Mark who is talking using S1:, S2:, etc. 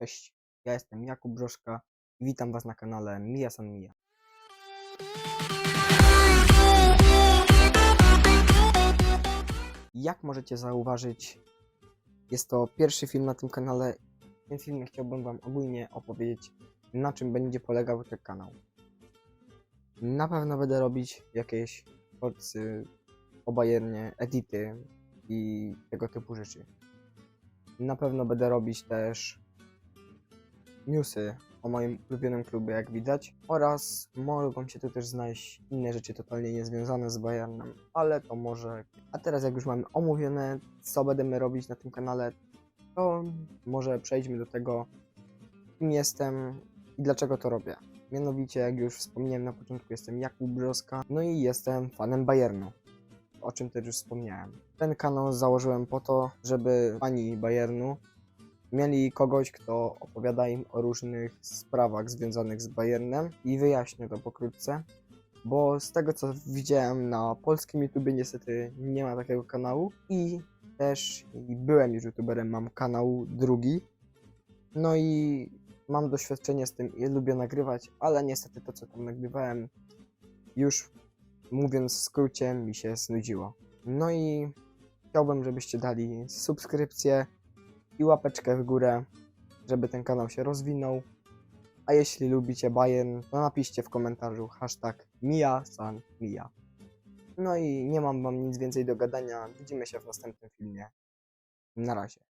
S1: Cześć, ja jestem Jakub Broszka i witam Was na kanale Mija San Mija. Jak możecie zauważyć, jest to pierwszy film na tym kanale. W tym filmie chciałbym Wam ogólnie opowiedzieć, na czym będzie polegał ten kanał. Na pewno będę robić jakieś porcy o Bayernie, edity i tego typu rzeczy. Na pewno będę robić też newsy o moim ulubionym klubie, jak widać, oraz mogą się tu też znaleźć inne rzeczy totalnie niezwiązane z Bayernem, ale to może. A teraz, jak już mamy omówione, co będziemy robić na tym kanale, to może przejdźmy do tego, kim jestem i dlaczego to robię. Mianowicie, jak już wspomniałem na początku, jestem Jakub Brzoska, no i jestem fanem Bayernu, o czym też już wspomniałem. Ten kanał założyłem po to, żeby fani Bayernu mieli kogoś, kto opowiada im o różnych sprawach związanych z Bayernem. I wyjaśnię to pokrótce, bo z tego co widziałem na polskim YouTubie niestety nie ma takiego kanału. I też i byłem już YouTuberem, mam kanał drugi, no i mam doświadczenie z tym i lubię nagrywać, ale niestety to co tam nagrywałem już mówiąc w skrócie mi się znudziło. No i chciałbym, żebyście dali subskrypcję i łapeczkę w górę, żeby ten kanał się rozwinął. A jeśli lubicie Bayern, to napiszcie w komentarzu hashtag MiaSanMia. No i nie mam wam nic więcej do gadania. Widzimy się w następnym filmie. Na razie.